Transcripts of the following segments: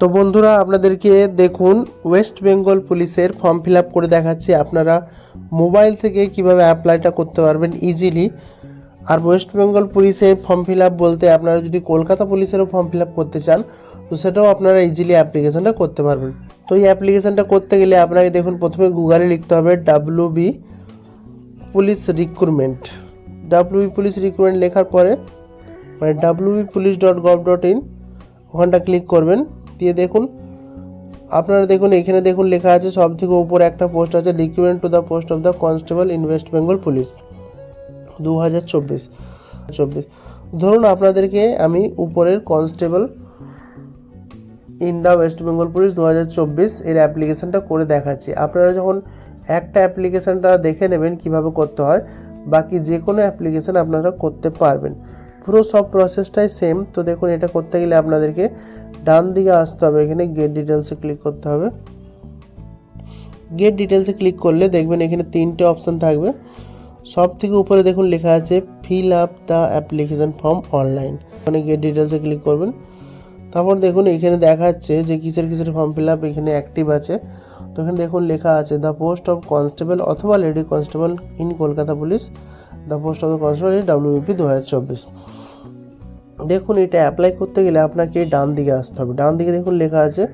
তো বন্ধুরা, আপনাদেরকে দেখুন ওয়েস্ট বেঙ্গল পুলিশের ফর্ম ফিল আপ করে দেখাচ্ছি। আপনারা মোবাইল থেকে কীভাবে অ্যাপ্লাইটা করতে পারবেন ইজিলি আর ওয়েস্ট বেঙ্গল পুলিশের ফর্ম ফিল আপ বলতে আপনারা যদি কলকাতা পুলিশেরও ফর্ম ফিল আপ করতে চান, তো সেটাও আপনারা ইজিলি অ্যাপ্লিকেশনটা করতে পারবেন। তো এই অ্যাপ্লিকেশনটা করতে গেলে আপনাকে দেখুন, প্রথমে গুগলে লিখতে হবে W B police recruitment W B police recruitment লেখার পরে মানে W B police dot gov dot in ওখানটা ক্লিক করবেন। দিয়ে দেখুন। আপনারা দেখুন, এখানে দেখুন লেখা আছে সব থেকে উপরে একটা পোস্ট আছে recruitment to the post of the constable in West Bengal police দু হাজার চব্বিশ। চব্বিশ। ধরুন আপনাদেরকে আমি উপরের constable in the West Bengal police দু হাজার চব্বিশ, এর অ্যাপ্লিকেশানটা করে দেখাচ্ছি। আপনারা যখন একটা অ্যাপ্লিকেশানটা দেখে নেবেন কীভাবে করতে হয়, বাকি যে কোনো অ্যাপ্লিকেশান আপনারা করতে পারবেন। পুরো সব প্রসেসটাই সেম তো দেখুন, এটা করতে গেলে আপনাদেরকে ডান দিকে আসতে হবে, এখানে গেট ডিটেলসে ক্লিক করতে হবে। গেট ডিটেলসে ক্লিক করলে দেখবেন এখানে তিনটে অপশান থাকবে। সব থেকে উপরে দেখুন লেখা আছে fill up the application form online মানে গেট ডিটেলসে ক্লিক করবেন। তারপর দেখুন এখানে দেখাচ্ছে যে কিসের কিসের ফর্ম ফিল আপ এখানে অ্যাক্টিভ আছে। তো এখানে দেখুন লেখা আছে দ্য পোস্ট অফ কনস্টেবল অথবা lady constable in Kolkata police the post of the constable in WBP দু হাজার চব্বিশ। দেখুন, এটা অ্যাপ্লাই করতে গেলে আপনাকে ডান দিকে আসতে হবে। ডান দিকে দেখুন লেখা আছে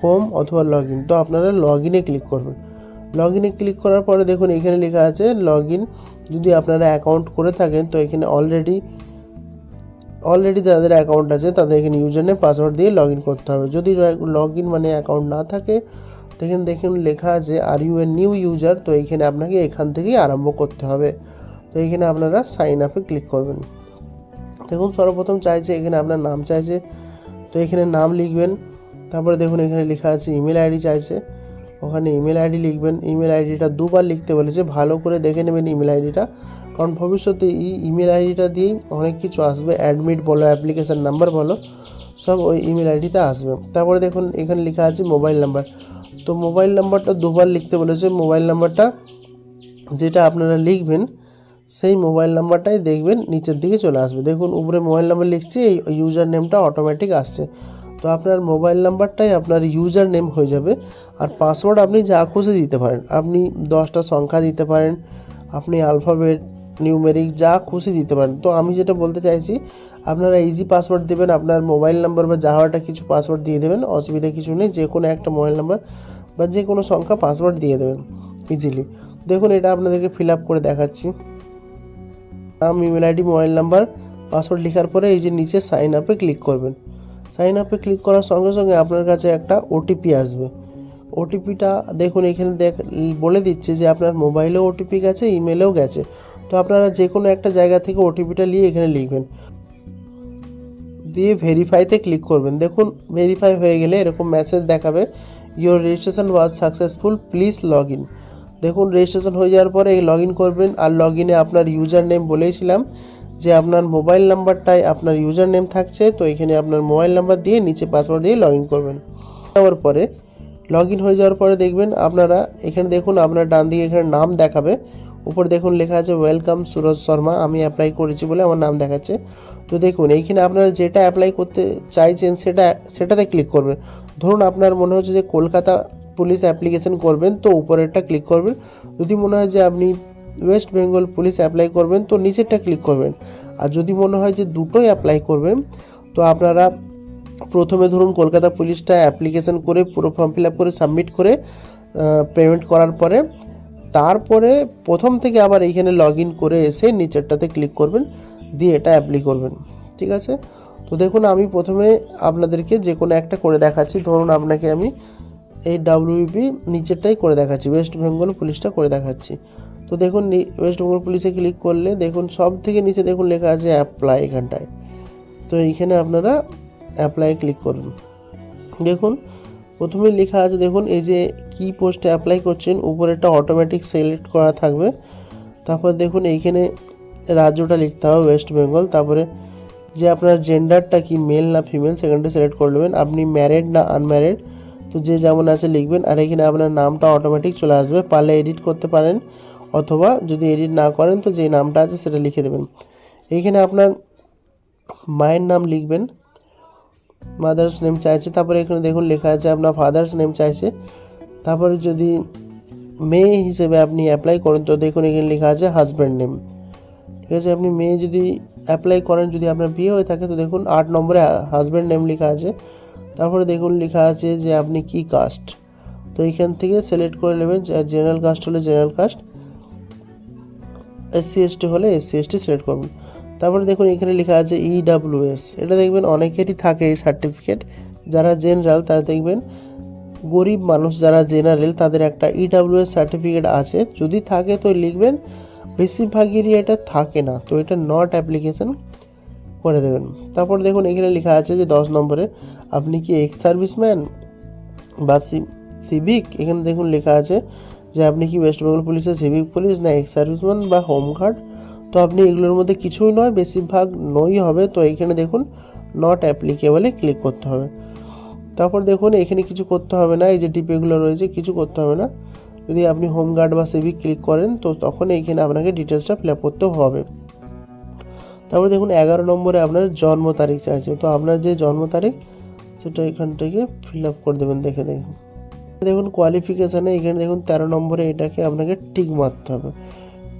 হোম অথবা লগ ইন তো আপনারা লগ ইনে ক্লিক করবেন লগ ইনে ক্লিক করার পরে দেখুন, এখানে লেখা আছে লগ ইন যদি আপনারা অ্যাকাউন্ট করে থাকেন, তো এখানে অলরেডি অলরেডি যাদের অ্যাকাউন্ট আছে, তাদের এখানে ইউজার নেম পাসওয়ার্ড দিয়ে লগ ইন করতে হবে। যদি লগ ইন মানে অ্যাকাউন্ট না থাকে, তো এখানে দেখুন লেখা আছে are you a new user তো এইখানে আপনাকে এখান থেকেই আরম্ভ করতে হবে। তো এখানে আপনারা সাইন আপে ক্লিক করবেন। দেখুন সর্বপ্রথম চাইছে এখানে আপনার নাম চাইছে। তো এখানে নাম লিখবেন, তারপরে দেখুন এখানে লেখা আছে ইমেল আইডি চাইছে। ওখানে ইমেল আইডি লিখবেন ইমেল আইডিটা দুবার লিখতে বলেছে, ভালো করে দেখে নেবেন ইমেল আইডিটা। কারণ ভবিষ্যতে এই ইমেল আইডিটা দিয়েই অনেক কিছু আসবে অ্যাডমিট বলো অ্যাপ্লিকেশান নাম্বার বলো, সব ওই ইমেল আইডিতে আসবে। তারপরে দেখুন এখানে লেখা আছে মোবাইল নাম্বার তো মোবাইল নাম্বারটা দুবার লিখতে বলেছে মোবাইল নাম্বারটা যেটা আপনারা লিখবেন সেই মোবাইল নাম্বারটাই দেখবেন, নিচের দিকে চলে আসবে। দেখুন, উপরে মোবাইল নাম্বার লিখছি, এই ইউজার নেমটা অটোমেটিক আসছে। তো আপনার মোবাইল নাম্বারটাই আপনার ইউজার নেম হয়ে যাবে। আর পাসওয়ার্ড আপনি যা খুশি দিতে পারেন। আপনি দশটা সংখ্যা দিতে পারেন, আপনি আলফাবেট নিউমেরিক যা খুশি দিতে পারেন। তো আমি যেটা বলতে চাইছি, আপনারা ইজি পাসওয়ার্ড দেবেন, আপনার মোবাইল নাম্বার বা যাওয়াটা কিছু পাসওয়ার্ড দিয়ে দেবেন, অসুবিধা কিছু নেই যে কোনো একটা মোবাইল নাম্বার বা যে কোনো সংখ্যা পাসওয়ার্ড দিয়ে দেবেন ইজিলি দেখুন, এটা আপনাদেরকে ফিল আপ করে দেখাচ্ছি। নাম email ID mobile number password লেখার পরে এই যে নিচে সাইন আপে ক্লিক করবেন। সাইন আপে ক্লিক করার সঙ্গে সঙ্গে আপনার কাছে একটা ওটিপি আসবে। ওটিপিটা দেখুন, এখানে দেখ, বলে দিচ্ছে যে আপনার মোবাইলেও ওটিপি গেছে ইমেলেও গেছে। তো আপনারা যে কোনো একটা জায়গা থেকে ওটিপিটা নিয়ে এখানে লিখবেন। দিয়ে ভেরিফাইতে ক্লিক করবেন। দেখুন ভেরিফাই হয়ে গেলে এরকম মেসেজ দেখাবে your registration was successful please log in দেখুন রেজিস্ট্রেশন হয়ে যাওয়ার পরে লগ ইন করবেন। আর লগ ইনে আপনার ইউজার নেম বলেছিলাম যে আপনার মোবাইল নাম্বারটাই আপনার ইউজার নেম থাকছে, তো এখানে আপনার মোবাইল নাম্বার দিয়ে নিচে পাসওয়ার্ড দিয়ে লগ ইন করবেন। যাওয়ার পরে লগ ইন হয়ে যাওয়ার পরে দেখবেন আপনারা এখানে দেখুন, আপনার ডান দিকে এখানে নাম দেখাবে। উপর দেখুন লেখা আছে ওয়েলকাম সুরজ শর্মা আমি অ্যাপ্লাই করেছি বলে আমার নাম দেখাচ্ছে। তো দেখুন, এইখানে আপনারা যেটা অ্যাপ্লাই করতে চাইছেন সেটা, সেটাতে ক্লিক করবেন। ধরুন আপনার মনে হচ্ছে যে কলকাতা পুলিশ অ্যাপ্লিকেশন করবেন, তো উপরেরটা ক্লিক করবেন। যদি মনে হয় যে আপনি ওয়েস্ট বেঙ্গল পুলিশ অ্যাপ্লাই করবেন, তো নিচেরটা ক্লিক করবেন। আর যদি মনে হয় যে দুটোই অ্যাপ্লাই করবেন, তো আপনারা প্রথমে ধরুন কলকাতা পুলিশটা অ্যাপ্লিকেশন করে পুরো ফর্ম ফিল আপ করে সাবমিট করে পেমেন্ট করার পরে, তারপরে প্রথম থেকে আবার এইখানে লগ ইন করে এসে নিচেরটাতে ক্লিক করবেন, দিয়ে এটা অ্যাপ্লাই করবেন। ঠিক আছে? তো দেখুন আমি প্রথমে আপনাদেরকে যে কোনো একটা করে দেখাচ্ছি। ধরুন আপনাকে আমি এই ডাব্লিউবি নিচেরটাই করে দেখাচ্ছি ওয়েস্ট বেঙ্গল পুলিশটা করে দেখাচ্ছি। তো দেখুন ওয়েস্ট বেঙ্গল পুলিশে ক্লিক করলে দেখুন সব থেকে নিচে দেখুন লেখা আছে অ্যাপ্লাই এখানটায়। তো এইখানে আপনারা অ্যাপ্লাই ক্লিক করুন। দেখুন, প্রথমে লেখা আছে, দেখুন, এই যে কি পোস্টে অ্যাপ্লাই করছেন উপরেটা অটোমেটিক সিলেক্ট করা থাকবে। তারপর দেখুন, এইখানে রাজ্যটা লিখতে হবে ওয়েস্ট বেঙ্গল তারপরে যে আপনার জেন্ডারটা কি মেল না ফিমেল সেখানটা সিলেক্ট করে নেবেন। আপনি ম্যারেড না আনম্যারেড তো যে যেমন আছে লিখবেন, আর এখানে আপনার নামটা অটোমেটিক চলে আসবে। পারলে এডিট করতে পারেন, অথবা যদি এডিট না করেন, তো যে নামটা আছে সেটা লিখে দেবেন। এইখানে আপনার মায়ের নাম লিখবেন মাদার্স নেম চাইছে, তারপরে এখানে দেখুন লেখা আছে আপনার ফাদার্স নেম চাইছে। তারপরে যদি মেয়ে হিসেবে আপনি অ্যাপ্লাই করেন, তো দেখুন এখানে লেখা আছে হাজব্যান্ড নেম ঠিক আছে, আপনি মেয়ে যদি অ্যাপ্লাই করেন, যদি আপনার বিয়ে হয়ে থাকে, তো দেখুন আট নম্বরে হাজব্যান্ড নেম লেখা আছে। তারপরে দেখুন লেখা আছে যে আপনি কি কাস্ট তো এইখান থেকে সিলেক্ট করে নেবেন জেনারেল কাস্ট হলে জেনারেল কাস্ট এসসি এসটি হলে এসসি এসটি সিলেক্ট করবেন। তারপরে দেখুন এখানে লেখা আছে ইডাব্লিউএস এটা দেখবেন অনেকেরই থাকে এই সার্টিফিকেট যারা জেনারেল তারা দেখবেন গরিব মানুষ যারা জেনারেল তাদের একটা ইডাব্লিউএস সার্টিফিকেট আছে। যদি থাকে তো লিখবেন, বেশিরভাগেরই এটা থাকে না। তো এটা নট অ্যাপ্লিকেশন করে দেবেন। তারপর দেখুন এখানে লেখা আছে যে দশ নম্বরে, আপনি কি এক্স সার্ভিসম্যান বা সিভিক এখানে দেখুন লেখা আছে যে আপনি কি ওয়েস্ট বেঙ্গল পুলিশের সিভিক পুলিশ না এক্স সার্ভিসম্যান বা হোমগার্ড তো আপনি এগুলোর মধ্যে কিছুই নয়, বেশিরভাগ নই হবে। তো এখানে দেখুন নট অ্যাপ্লিকেবলে ক্লিক করতে হবে। তারপর দেখুন এখানে কিছু করতে হবে না, এই যে ডিপেগুলো রয়েছে, কিছু করতে হবে না। যদি আপনি হোমগার্ড বা সিভিক ক্লিক করেন, তো তখন এইখানে আপনাকে ডিটেলসটা ফিল আপ করতে হবে। তারপর দেখুন এগারো নম্বরে আপনার জন্ম তারিখ চাইছে। তো আপনার যে জন্ম তারিখ, সেটা এখান থেকে ফিল আপ করে দেবেন, দেখে দেখুন। দেখুন কোয়ালিফিকেশানে এখানে দেখুন তেরো নম্বরে এটাকে আপনাকে টিক মারতে হবে।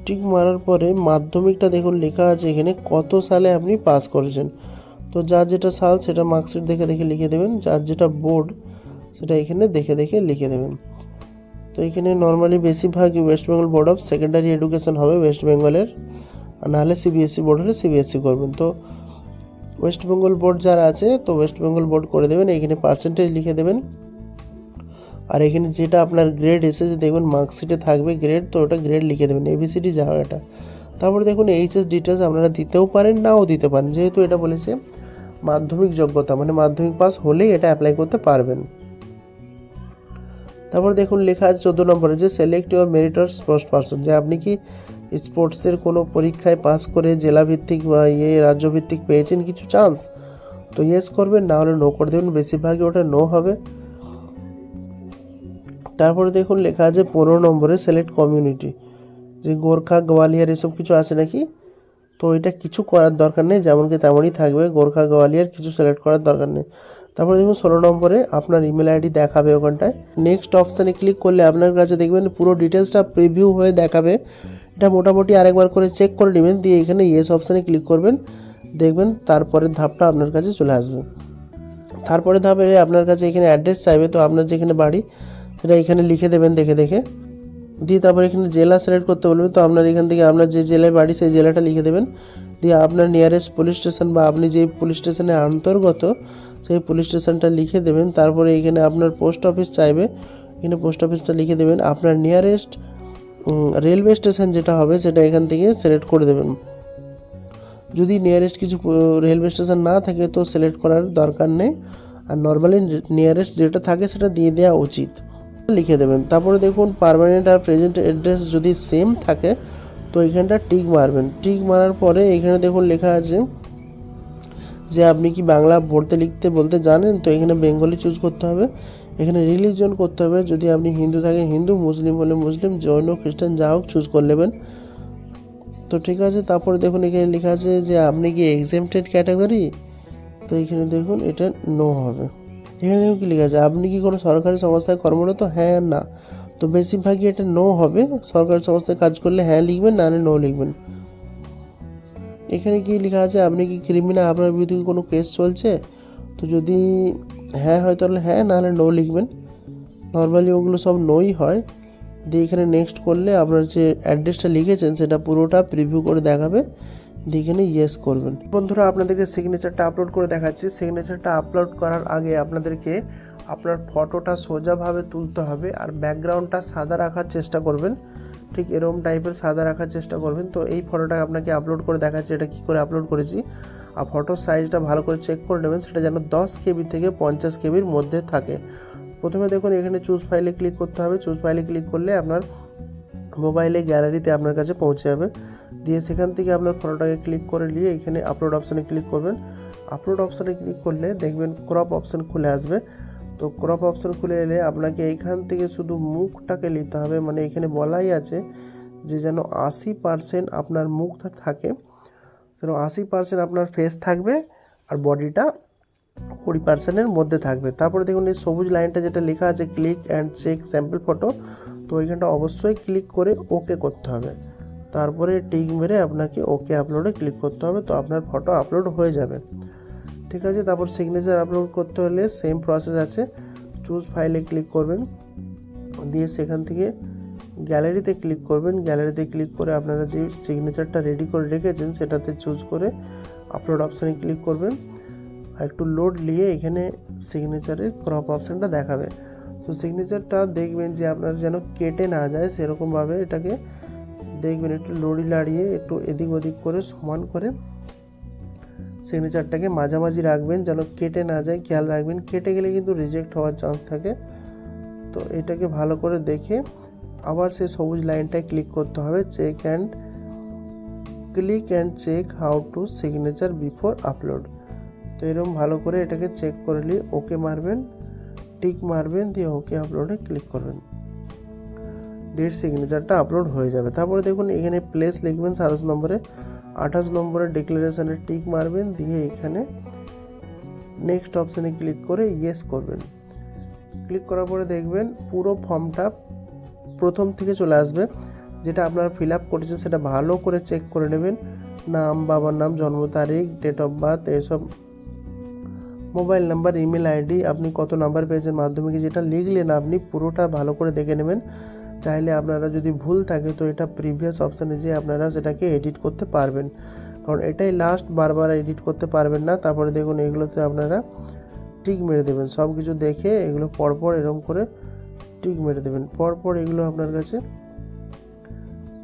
টিক মারার পরে মাধ্যমিকটা দেখুন লেখা আছে এখানে কত সালে আপনি পাস করেছেন। তো যার যেটা সাল, সেটা মার্কশিট দেখে দেখে লিখে দেবেন, যার যেটা বোর্ড সেটা এখানে দেখে দেখে লিখে দেবেন। তো এখানে নর্মালি বেশিরভাগই West Bengal board of secondary education হবে ওয়েস্ট বেঙ্গলের আর নাহলে সিবিএসসি বোর্ড হলে সিবিএসসি করবেন। তো ওয়েস্ট বেঙ্গল বোর্ড যারা আছে, তো ওয়েস্ট বেঙ্গল বোর্ড করে দেবেন, এখানে পার্সেন্টেজ লিখে দেবেন। আর এখানে যেটা আপনার গ্রেড এসেছে দেখবেন মার্কশিটে থাকবে গ্রেড তো ওটা গ্রেড লিখে দেবেন এবিসিডি যা এটা। তারপরে দেখুন এইচএস ডিটেলস আপনারা দিতেও পারেন, নাও দিতে পারেন। যেহেতু এটা বলেছে মাধ্যমিক যোগ্যতা মানে মাধ্যমিক পাস হলেই এটা অ্যাপ্লাই করতে পারবেন। তারপর দেখুন লেখা আছে চোদ্দ নম্বরে যে select your meritorious sports person যে আপনি কি স্পোর্টসের কোনো পরীক্ষায় পাস করে জেলাভিত্তিক বা ইয়ে রাজ্যভিত্তিক পেয়েছেন কিছু চান্স তো ইয়েস করবেন, না হলে নো করে দেবেন বেশিরভাগই ওটা নো হবে। তারপরে দেখুন লেখা আছে পনেরো নম্বরে সিলেক্ট কমিউনিটি যে গোর্খা, গোয়ালিয়ার এসব কিছু আছে নাকি? তো এটা কিছু করার দরকার নেই, যেমনকি তেমনই থাকবে। গোর্খা গোয়ালিয়ার কিছু সিলেক্ট করার দরকার নেই। তারপরে দেখুন ষোলো নম্বরে আপনার ইমেল আইডি দেখাবে ওখানটায়। নেক্সট অপশানে ক্লিক করলে আপনার কাছে দেখবেন পুরো ডিটেলসটা প্রিভিউ হয়ে দেখাবে। এটা মোটামুটি আরেকবার করে চেক করে নেবেন, দিয়ে এখানে ইয়েস অপশানে ক্লিক করবেন। দেখবেন তারপরের ধাপটা আপনার কাছে চলে আসবে। তারপরে ধাপে আপনার কাছে এখানে অ্যাড্রেস চাইবে, তো আপনার যেখানে বাড়ি, সেটা এখানে লিখে দেবেন দেখে দেখে। দিয়ে তারপরে এখানে জেলা সিলেক্ট করতে বলবেন। তো আপনার এখান থেকে আপনার যে জেলায় বাড়ি, সেই জেলাটা লিখে দেবেন। দিয়ে আপনার নিয়ারেস্ট পুলিশ স্টেশন বা আপনি যে পুলিশ স্টেশনে অন্তর্গত, সেই পুলিশ স্টেশনটা লিখে দেবেন। তারপরে এখানে আপনার পোস্ট অফিস চাইবে। এখানে পোস্ট অফিসটা লিখে দেবেন। আপনার নিয়ারেস্ট রেলওয়ে স্টেশন যেটা হবে, সেটা এখান থেকে সিলেক্ট করে দেবেন। যদি নিয়ারেস্ট কিছু রেলওয়ে স্টেশন না থাকে, তো সিলেক্ট করার দরকার নেই। আর নর্মালি নিয়ারেস্ট যেটা থাকে, সেটা দিয়ে দেওয়া উচিত। লিখে দেবেন। তারপরে দেখুন পারমানেন্ট আর প্রেজেন্ট অ্যাড্রেস যদি সেম থাকে, তো এখানটা টিক মারবেন। টিক মারার পরে এখানে দেখুন লেখা আছে যে আপনি কি বাংলা পড়তে লিখতে, বলতে জানেন? তো এখানে বেঙ্গলি চুজ করতে হবে। এখানে রিলিজন করতে হবে। যদি আপনি হিন্দু থাকেন, হিন্দু, মুসলিম হলে মুসলিম, জৈন, খ্রিস্টান, যা হোক চুজ করে নেবেন। তো ঠিক আছে, তারপরে দেখুন এখানে লেখা আছে যে আপনি কি এক্সেমটেড ক্যাটাগরি তো এখানে দেখুন, এটা নো হবে। এখানে দেখুন কী লেখা আছে। আপনি কি কোনো সরকারি সংস্থায় কর্মরত? হ্যাঁ না। তো বেশিরভাগই এটা নো হবে। সরকারি সংস্থায় কাজ করলে হ্যাঁ লিখবেন, না নো লিখবেন। এখানে কি লেখা আছে? আপনি কি ক্রিমিনাল আপনার বিরুদ্ধে কি কোনো কেস চলছে? তো যদি হ্যাঁ হয় তাহলে হ্যাঁ নাহলে নো লিখবেন। নর্মালি ওগুলো সব নোই হয়। দিয়ে এখানে নেক্সট করলে আপনার যে অ্যাড্রেসটা লিখেছেন, সেটা পুরোটা প্রিভিউ করে দেখাবে। এখানে ইয়েস করবেন। বন্ধুরা, আপনাদেরকে সিগনেচারটা আপলোড করে দেখাচ্ছি। সিগনেচারটা আপলোড করার আগে আপনাদেরকে আপনার ফটোটা সোজাভাবে তুলতে হবে আর ব্যাকগ্রাউন্ডটা সাদা রাখার চেষ্টা করবেন। ঠিক এরকম টাইপের সাদা রাখার চেষ্টা করবেন। তো এই ফটোটা আপনাকে আপলোড করে দেখাচ্ছি, এটা কী করে আপলোড করেছি। আর ফটোর সাইজটা ভালো করে চেক করে নেবেন, সেটা যেন দশ কেবি থেকে পঞ্চাশ কেবির মধ্যে থাকে। প্রথমে দেখুন, এখানে চুজ ফাইলে ক্লিক করতে হবে। চুজ ফাইলে ক্লিক করলে আপনার মোবাইলে গ্যালারিতে আপনার কাছে পৌঁছে যাবে। দিয়ে সেখান থেকে আপনার ফটোটাকে ক্লিক করে নিয়ে এখানে আপলোড অপশানে ক্লিক করবেন। আপলোড অপশানে ক্লিক করলে দেখবেন ক্রপ অপশান খুলে আসবে। তো ক্রপ অপশান খুলে এলে আপনাকে এইখান থেকে শুধু মুখটাকে নিতে হবে। মানে এখানে বলাই আছে যে যেন আশি পার্সেন্ট আপনার মুখটা থাকে। যেন আশি পার্সেন্ট আপনার ফেস থাকবে আর বডিটা কুড়ি পার্সেন্টের মধ্যে থাকবে। তারপরে দেখুন এই সবুজ লাইনটা যেটা লেখা আছে click and check sample photo তো ওইখানটা অবশ্যই ক্লিক করে ওকে করতে হবে। তারপরে টিক মেরে আপনাকে ওকে আপলোডে ক্লিক করতে হবে, তো আপনার ফটো আপলোড হয়ে যাবে। ঠিক আছে, তারপর সিগনেচার আপলোড করতে হলে সেম প্রসেস আছে। চুজ ফাইলে ক্লিক করবেন, দিয়ে সেখান থেকে গ্যালারিতে ক্লিক করবেন। গ্যালারিতে ক্লিক করে আপনারা যে সিগনেচারটা রেডি করে রেখেছেন, সেটাতে চুজ করে আপলোড অপশানে ক্লিক করবেন। আর একটু লোড নিয়ে এখানে সিগনেচারের ক্রপ অপশানটা দেখাবে। তো সিগনেচারটা দেখবেন যে আপনার যেন কেটে না যায়, সেরকমভাবে এটাকে দেখবেন একটু লড়ি লাড়িয়ে একটু এদিক ওদিক করে সমান করে সিগনেচারটাকে মাঝামাঝি রাখবেন, যেন কেটে না যায়, খেয়াল রাখবেন। কেটে গেলে কিন্তু রিজেক্ট হওয়ার চান্স থাকে। তো এটাকে ভালো করে দেখে আবার সেই সবুজ লাইনটায় ক্লিক করতে হবে। Check and click and check how to signature before upload তো এরকম ভালো করে এটাকে চেক করে নিয়ে ওকে মারবেন টিক মারবেন, দিয়ে ওকে আপলোডে ক্লিক করবেন। দিয়ে সিগনেচারটা আপলোড হয়ে যাবে। তারপরে দেখুন, এখানে প্লেস লিখবেন সাতাশ নম্বরে। আঠাশ নম্বরে ডিক্লারেশনে টিক মারবেন, দিয়ে এখানে নেক্সট অপশানে ক্লিক করে ইয়েস করবেন। ক্লিক করার পরে দেখবেন, পুরো ফর্মটা প্রথম থেকে চলে আসবে। যেটা আপনারা ফিল আপ করেছেন, সেটা ভালো করে চেক করে নেবেন। নাম, বাবার নাম, জন্ম তারিখ ডেট অফ বার্থ এসব মোবাইল নাম্বার ইমেল আইডি আপনি কত নাম্বার পেয়েছেন মাধ্যমিকে, যেটা লিখলেন আপনি, পুরোটা ভালো করে দেখে নেবেন। চাইলে আপনারা যদি ভুল থাকে, তো এটা প্রিভিয়াস অপশানে যে আপনারা সেটাকে এডিট করতে পারবেন। কারণ এটাই লাস্ট বারবার এডিট করতে পারবেন না। তারপরে দেখুন, এগুলোতে আপনারা টিক মেরে দেবেন। সব কিছু দেখে এগুলো পরপর এরকম করে টিক মেরে দেবেন। পরপর এগুলো আপনার কাছে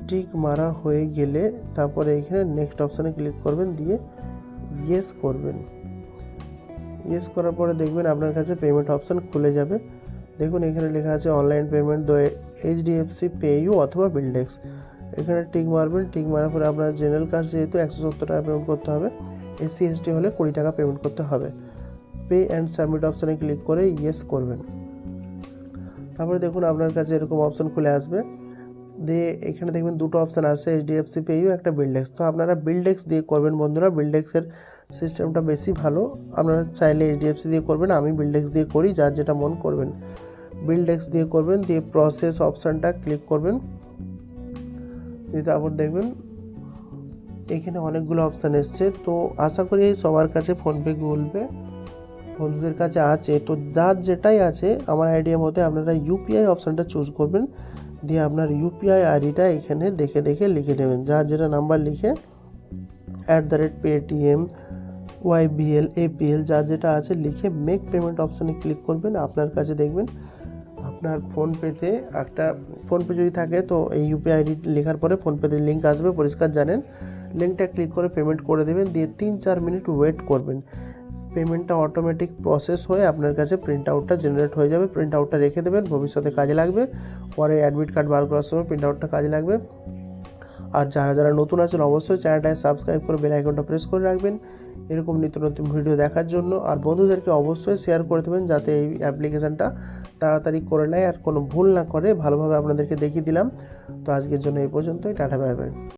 টিক মারা হয়ে গেলে তারপরে এখানে নেক্সট অপশানে ক্লিক করবেন, দিয়ে ইয়েস করবেন। ইয়েস করার পরে দেখবেন আপনার কাছে পেমেন্ট অপশান খুলে যাবে। দেখুন, এখানে লেখা আছে অনলাইন পেমেন্ট দো এইচডিএফসি পে ইউ অথবা বিলডেক্স এখানে টিক মারবেন টিক মারার পরে আপনার জেনারেল কার্ড যেহেতু একশো সত্তর টাকা পেমেন্ট করতে হবে এসসি এসটি হলে কুড়ি টাকা পেমেন্ট করতে হবে। পে অ্যান্ড সাবমিট অপশানে ক্লিক করে ইয়েস করবেন। তারপরে দেখুন, আপনার কাছে এরকম অপশান খুলে আসবে। দিয়ে এখানে দেখবেন দুটো অপশান আছে এইচডিএফসি পেইউ একটা বিল্ডেক্স তো আপনারা বিল্ডেক্স দিয়ে করবেন বন্ধুরা বিল্ডেক্সের সিস্টেমটা বেশি ভালো। আপনারা চাইলে এইচডিএফসি দিয়ে করবেন, আমি বিল্ডেক্স দিয়ে করি, যার যেটা মন করবেন। বিল্ডেক্স দিয়ে করবেন, দিয়ে প্রসেস অপশানটা ক্লিক করবেন। দিয়ে তারপর দেখবেন এখানে অনেকগুলো অপশান এসছে। তো আশা করি সবার কাছে ফোনপে গুগল পে বন্ধুদের কাছে আছে। তো যার যেটাই আছে, আমার আইডিয়া মতে আপনারা ইউপিআই অপশানটা চুজ করবেন। দিয়ে আপনার ইউপিআই আইডিটা এখানে দেখে দেখে লিখে নেবেন। যার যেটা নাম্বার লিখে at the rate Paytm YBL APL যার যেটা আছে, লিখে মেক পেমেন্ট অপশানে ক্লিক করবেন। আপনার কাছে দেখবেন আপনার ফোনপেতে একটা, ফোনপে যদি থাকে তো এই ইউপিআই আইডি লেখার পরে ফোনপেতে লিঙ্ক আসবে, পরিষ্কার জানেন। লিঙ্কটা ক্লিক করে পেমেন্ট করে দেবেন, দিয়ে তিন চার মিনিট ওয়েট করবেন। পেমেন্টটা অটোমেটিক প্রসেস হয়ে আপনার কাছে প্রিন্ট আউটটা জেনারেট হয়ে যাবে প্রিন্ট আউটটা রেখে দেবেন, ভবিষ্যতে কাজে লাগবে। পরে অ্যাডমিট কার্ড বার করার সময় প্রিন্ট আউটটা কাজে লাগবে। আর যারা যারা নতুন আছেন, অবশ্যই চ্যানেলটায় সাবস্ক্রাইব করে বেল আইকনটা প্রেস করে রাখবেন। এরকম নিত্য নতুন ভিডিও দেখার জন্য। আর বন্ধুদেরকে অবশ্যই শেয়ার করে দেবেন যাতে এই অ্যাপ্লিকেশানটা তাড়াতাড়ি করে নেয়। আর কোনো ভুল না করে ভালোভাবে আপনাদেরকে দেখিয়ে দিলাম। তো আজকের জন্য এই পর্যন্তই। Tata bye bye